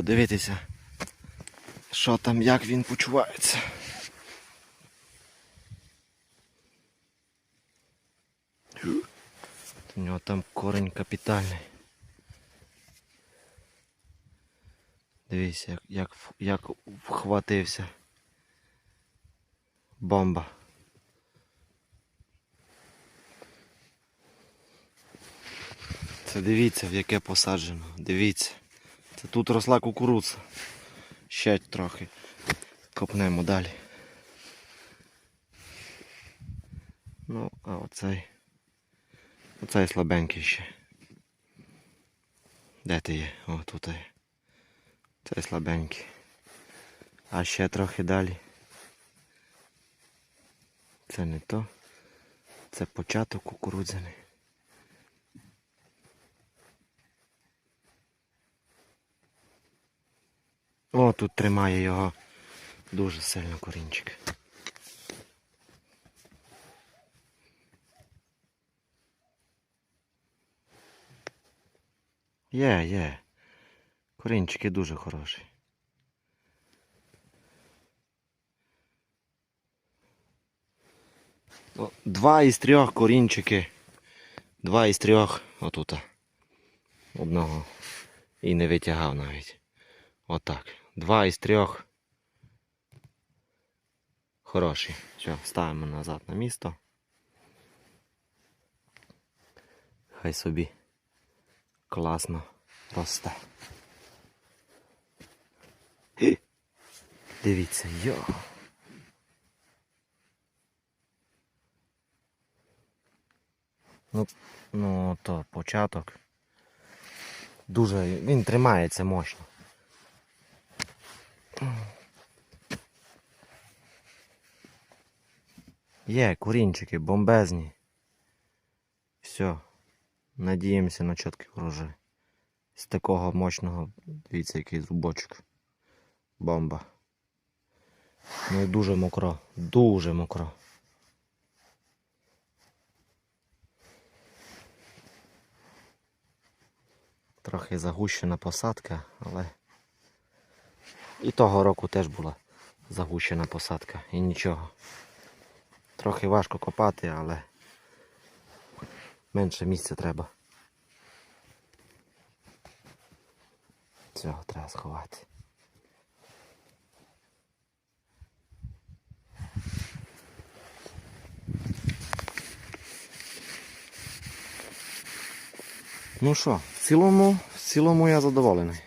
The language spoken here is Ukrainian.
подивитися, що там, як він почувається. У нього там корень капітальний. Дивіться, як, як, як вхватився. Бомба. Це дивіться, в яке посаджено. Дивіться. Це тут росла кукурудза. Ще трохи. Копнемо далі. Ну, а оцей. Оцей слабенький ще. Де ти є? О, тут є. Цей слабенький. А ще трохи далі. Це не то. Це початок кукурудзяний. О, тут тримає його дуже сильно корінчик. Є, є. Корінчики дуже хороші. Два із трьох корінчики. Два із трьох отут. Одного. І не витягав навіть. Отак. Два із трьох. Хороші. Все, ставимо назад на місто. Хай собі класно росте. Дивіться, йо. Ну, ну то початок. Дуже. Він тримається мощно. Є, курінчики, бомбезні. Все. Надіємося на чіткий урожай. З такого мощного, дивіться, який зубочок. Бомба. Ну і дуже мокро. Дуже мокро. Трохи загущена посадка, але і того року теж була загущена посадка і нічого. Трохи важко копати, але менше місця треба. Цього треба сховати. Ну що, в цілому, в цілому я задоволений.